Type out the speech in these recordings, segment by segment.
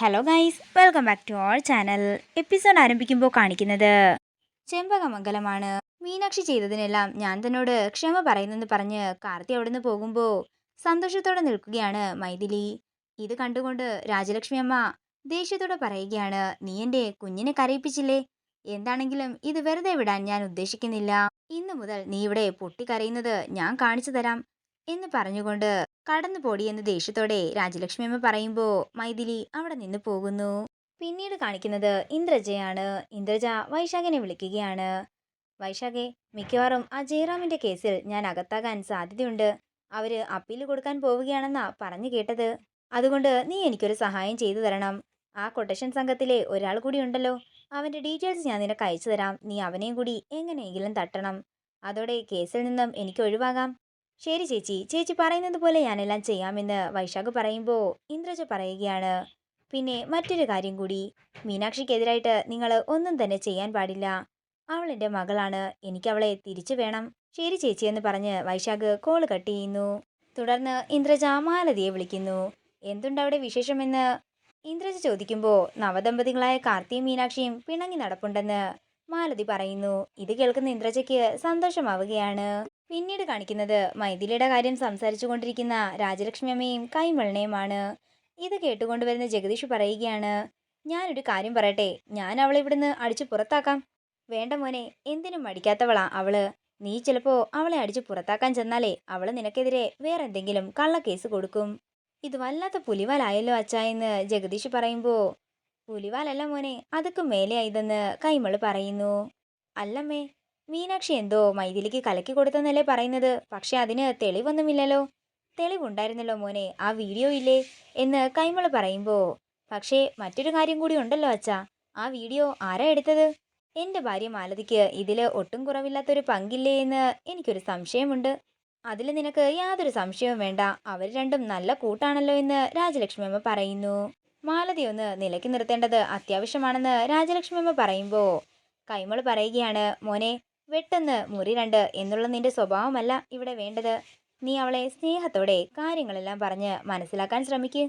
Hello guys welcome back to our channel episode ആരംഭിക്കുമ്പോൾ കാണിക്കുന്നത് ചെമ്പകമംഗലമാണ്. മീനാക്ഷി ചെയ്തതിനെല്ലാം ഞാൻ തന്നോട് ക്ഷമ പറയുന്നെന്ന് പറഞ്ഞ് കാർത്തി അവിടെ നിന്ന് പോകുമ്പോൾ സന്തോഷത്തോടെ നിൽക്കുകയാണ് മൈഥിലി. ഇത് കണ്ടുകൊണ്ട് രാജലക്ഷ്മി അമ്മ ദേഷ്യത്തോടെ പറയുകയാണ് നീ എന്റെ കുഞ്ഞിനെ കരയിപ്പിച്ചില്ലേ? എന്താണെങ്കിലും ഇത് വെറുതെ വിടാൻ ഞാൻ ഉദ്ദേശിക്കുന്നില്ല. ഇന്നു മുതൽ നീ ഇവിടെ പൊട്ടിക്കരയുന്നത് ഞാൻ കാണിച്ചു തരാം. എന്ന് പറഞ്ഞുകൊണ്ട് കടന്നു പോടി എന്ന് ദേഷ്യത്തോടെ രാജലക്ഷ്മി അമ്മ പറയുമ്പോൾ മൈഥിലി അവിടെ നിന്ന് പോകുന്നു. പിന്നീട് കാണിക്കുന്നത് ഇന്ദ്രജയാണ്. ഇന്ദ്രജ വൈശാഖിനെ വിളിക്കുകയാണ്. വൈശാഖെ മിക്കവാറും ആ ജയറാമിന്റെ കേസിൽ ഞാൻ അകത്താകാൻ സാധ്യതയുണ്ട്. അവർ അപ്പീൽ കൊടുക്കാൻ പോവുകയാണെന്നാ പറഞ്ഞു കേട്ടത്. അതുകൊണ്ട് നീ എനിക്കൊരു സഹായം ചെയ്തു തരണം. ആ കൊട്ടേഷൻ സംഘത്തിലെ ഒരാൾ കൂടി ഉണ്ടല്ലോ. അവന്റെ ഡീറ്റെയിൽസ് ഞാൻ നിനക്ക് അയച്ചു തരാം. നീ അവനെയും കൂടി എങ്ങനെയെങ്കിലും തട്ടണം. അതോടെ കേസിൽ നിന്നും എനിക്ക് ഒഴിവാകാം. ശരി ചേച്ചി ചേച്ചി പറയുന്നത് പോലെ ഞാനെല്ലാം ചെയ്യാമെന്ന് വൈശാഖ് പറയുമ്പോൾ ഇന്ദ്രജ പറയുകയാണ്. പിന്നെ മറ്റൊരു കാര്യം കൂടി മീനാക്ഷിക്കെതിരായിട്ട് നിങ്ങൾ ഒന്നും തന്നെ ചെയ്യാൻ പാടില്ല. അവൾ എന്റെ മകളാണ് എനിക്കവളെ തിരിച്ചു വേണം. ശരി ചേച്ചി എന്ന് പറഞ്ഞ് വൈശാഖ് കോൾ കട്ട് ചെയ്യുന്നു. തുടർന്ന് ഇന്ദ്രജ മാലതിയെ വിളിക്കുന്നു. എന്തുണ്ടവിടെ വിശേഷമെന്ന്? ഇന്ദ്രജ ചോദിക്കുമ്പോൾ നവദമ്പതികളായ കാർത്തിയും മീനാക്ഷിയും പിണങ്ങി നടപ്പുണ്ടെന്ന് മാലതി പറയുന്നു. ഇത് കേൾക്കുന്ന ഇന്ദ്രജയ്ക്ക് സന്തോഷമാവുകയാണ്. പിന്നീട് കാണിക്കുന്നത് മൈഥിലിയുടെ കാര്യം സംസാരിച്ചു കൊണ്ടിരിക്കുന്ന രാജലക്ഷ്മി അമ്മയും കൈമളിനെയുമാണ്. ഇത് കേട്ടുകൊണ്ടുവരുന്ന ജഗദീഷ് പറയുകയാണ് ഞാനൊരു കാര്യം പറയട്ടെ ഞാൻ അവളെ ഇവിടുന്ന് അടിച്ചു പുറത്താക്കാം. വേണ്ട മോനെ എന്തിനും മടിക്കാത്തവളാ അവൾ. നീ ചിലപ്പോ അവളെ അടിച്ചു പുറത്താക്കാൻ ചെന്നാലേ അവൾ നിനക്കെതിരെ വേറെ എന്തെങ്കിലും കള്ളക്കേസ് കൊടുക്കും. ഇത് വല്ലാത്ത പുലിവാലായല്ലോ അച്ഛാ എന്ന് ജഗദീഷ് പറയുമ്പോ പുലിവാലല്ല മോനെ അതൊക്കെ മേലെയായതെന്ന് കൈമൾ പറയുന്നു. അല്ലമ്മേ മീനാക്ഷി എന്തോ മൈഥിലിക്ക് കലക്കി കൊടുത്തെന്നല്ലേ പറയുന്നത്. പക്ഷെ അതിന് തെളിവൊന്നുമില്ലല്ലോ. തെളിവുണ്ടായിരുന്നല്ലോ മോനെ ആ വീഡിയോ ഇല്ലേ എന്ന് കൈമൾ പറയുമ്പോ പക്ഷേ മറ്റൊരു കാര്യം കൂടി ഉണ്ടല്ലോ അച്ഛാ. ആ വീഡിയോ ആരാ എടുത്തത്? എന്റെ ഭാര്യ മാലതിക്ക് ഇതിൽ ഒട്ടും കുറവില്ലാത്തൊരു പങ്കില്ലേ എന്ന് എനിക്കൊരു സംശയമുണ്ട്. അതിൽ നിനക്ക് യാതൊരു സംശയവും വേണ്ട. അവർ രണ്ടും നല്ല കൂട്ടാണല്ലോ എന്ന് രാജലക്ഷ്മി അമ്മ പറയുന്നു. മാലതി ഒന്ന് നിലയ്ക്ക് നിർത്തേണ്ടത് അത്യാവശ്യമാണെന്ന് രാജലക്ഷ്മി അമ്മ പറയുമ്പോൾ കൈമൾ പറയുകയാണ് മോനെ വെട്ടെന്ന് മുറി രണ്ട് എന്നുള്ള നിന്റെ സ്വഭാവമല്ല ഇവിടെ വേണ്ടത്. നീ അവളെ സ്നേഹത്തോടെ കാര്യങ്ങളെല്ലാം പറഞ്ഞ് മനസ്സിലാക്കാൻ ശ്രമിക്ക്.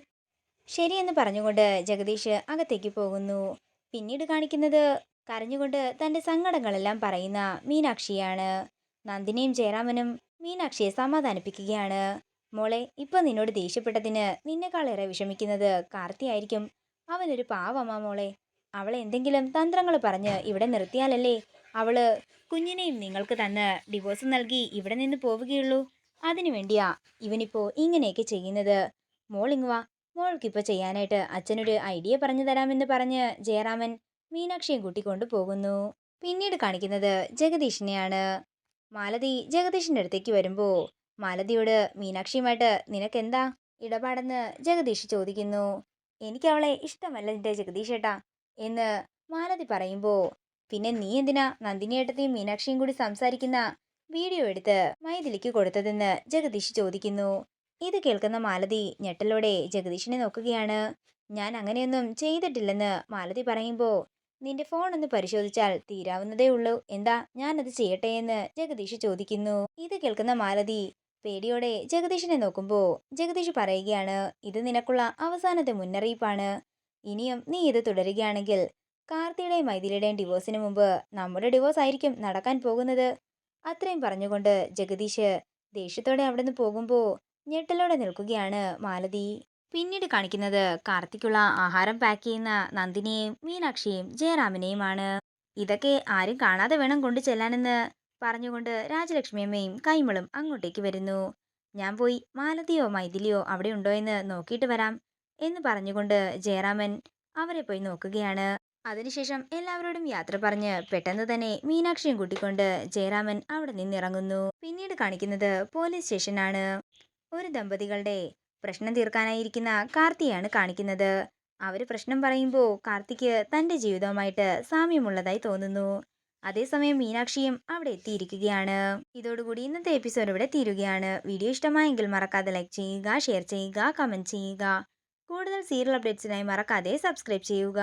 ശരിയെന്ന് പറഞ്ഞുകൊണ്ട് ജഗദീഷ് അകത്തേക്ക് പോകുന്നു. പിന്നീട് കാണിക്കുന്നത് കരഞ്ഞുകൊണ്ട് തന്റെ സങ്കടങ്ങളെല്ലാം പറയുന്ന മീനാക്ഷിയാണ്. നന്ദിനിയും ജയറാമനും മീനാക്ഷിയെ സമാധാനിപ്പിക്കുകയാണ്. മോളെ ഇപ്പോൾ നിന്നോട് ദേഷ്യപ്പെട്ടതിന് നിന്നെക്കാളേറെ വിഷമിക്കുന്നത് കാർത്തിയായിരിക്കും അവനൊരു പാവമാ മോളെ. അവളെ എന്തെങ്കിലും തന്ത്രങ്ങൾ പറഞ്ഞ് ഇവിടെ നിർത്തിയാലല്ലേ അവൾ കുഞ്ഞിനെയും നിങ്ങൾക്ക് തന്ന് ഡിവോഴ്സ് നൽകി ഇവിടെ നിന്ന് പോവുകയുള്ളൂ. അതിനു വേണ്ടിയാ ഇവനിപ്പോ ഇങ്ങനെയൊക്കെ ചെയ്യുന്നത്. മോൾ മോൾക്കിപ്പോ ചെയ്യാനായിട്ട് അച്ഛനൊരു ഐഡിയ പറഞ്ഞു തരാമെന്ന് പറഞ്ഞ് ജയറാമൻ മീനാക്ഷിയെ കൂട്ടിക്കൊണ്ടു പോകുന്നു. പിന്നീട് കാണിക്കുന്നത് ജഗദീഷിനെയാണ്. മാലതി ജഗദീഷിന്റെ അടുത്തേക്ക് വരുമ്പോൾ മാലതിയോട് മീനാക്ഷിയുമായിട്ട് നിനക്കെന്താ ഇടപാടെന്ന് ജഗദീഷ് ചോദിക്കുന്നു. എനിക്കവളെ ഇഷ്ടമല്ല നിന്റെ ജഗദീഷേട്ടാ എന്ന് മാലതി പറയുമ്പോൾ പിന്നെ നീ എന്തിനാ നന്ദിനിയേട്ടത്തെയും മീനാക്ഷിയും കൂടി സംസാരിക്കുന്ന വീഡിയോ എടുത്ത് മൈഥിലിക്ക് കൊടുത്തതെന്ന് ജഗദീഷ് ചോദിക്കുന്നു. ഇത് കേൾക്കുന്ന മാലതി ഞെട്ടലോടെ ജഗദീഷിനെ നോക്കുകയാണ്. ഞാൻ അങ്ങനെയൊന്നും ചെയ്തിട്ടില്ലെന്ന് മാലതി പറയുമ്പോൾ നിന്റെ ഫോൺ ഒന്ന് പരിശോധിച്ചാൽ തീരാവുന്നതേ ഉള്ളൂ. എന്താ ഞാനത് ചെയ്യട്ടെ എന്ന് ജഗദീഷ് ചോദിക്കുന്നു. ഇത് കേൾക്കുന്ന മാലതി പേടിയോടെ ജഗദീഷിനെ നോക്കുമ്പോൾ ജഗദീഷ് പറയുകയാണ് ഇത് നിനക്കുള്ള അവസാനത്തെ മുന്നറിയിപ്പാണ്. ഇനിയും നീ ഇത് തുടരുകയാണെങ്കിൽ കാർത്തിയുടെയും മൈഥിലിയുടെയും ഡിവോഴ്സിന് മുമ്പ് നമ്മുടെ ഡിവോഴ്സ് ആയിരിക്കും നടക്കാൻ പോകുന്നത്. അത്രയും പറഞ്ഞുകൊണ്ട് ജഗദീഷ് ദേഷ്യത്തോടെ അവിടെ നിന്ന് പോകുമ്പോൾ ഞെട്ടലോടെ നിൽക്കുകയാണ് മാലതി. പിന്നീട് കാണിക്കുന്നത് കാർത്തിക്കുള്ള ആഹാരം പാക്ക് ചെയ്യുന്ന നന്ദിനിയെയും മീനാക്ഷിയെയും ജയറാമിനെയുമാണ്. ഇതൊക്കെ ആരും കാണാതെ വേണം കൊണ്ടു ചെല്ലാനെന്ന് പറഞ്ഞുകൊണ്ട് രാജലക്ഷ്മിയമ്മയും കൈമളും അങ്ങോട്ടേക്ക് വരുന്നു. ഞാൻ പോയി മാലതിയോ മൈഥിലിയോ അവിടെ ഉണ്ടോ എന്ന് നോക്കിയിട്ട് വരാം എന്ന് പറഞ്ഞുകൊണ്ട് ജയറാമൻ അവരെ പോയി നോക്കുകയാണ്. അതിനുശേഷം എല്ലാവരോടും യാത്ര പറഞ്ഞ് പെട്ടെന്ന് തന്നെ മീനാക്ഷിയും കൂട്ടിക്കൊണ്ട് ജയറാമൻ അവിടെ നിന്നിറങ്ങുന്നു. പിന്നീട് കാണിക്കുന്നത് പോലീസ് സ്റ്റേഷനാണ്. ഒരു ദമ്പതികളുടെ പ്രശ്നം തീർക്കാനായിരിക്കുന്ന കാർത്തിയാണ് കാണിക്കുന്നത്. അവർ പ്രശ്നം പറയുമ്പോൾ കാർത്തിക്ക് തന്റെ ജീവിതവുമായിട്ട് സാമ്യമുള്ളതായി തോന്നുന്നു. അതേസമയം മീനാക്ഷിയും അവിടെ എത്തിയിരിക്കുകയാണ്. ഇതോടുകൂടി ഇന്നത്തെ എപ്പിസോഡ് ഇവിടെ തീരുകയാണ്. വീഡിയോ ഇഷ്ടമായെങ്കിൽ മറക്കാതെ ലൈക്ക് ചെയ്യുക ഷെയർ ചെയ്യുക കമന്റ് ചെയ്യുക. കൂടുതൽ സീരിയൽ അപ്ഡേറ്റ്സിനായി മറക്കാതെ സബ്സ്ക്രൈബ് ചെയ്യുക.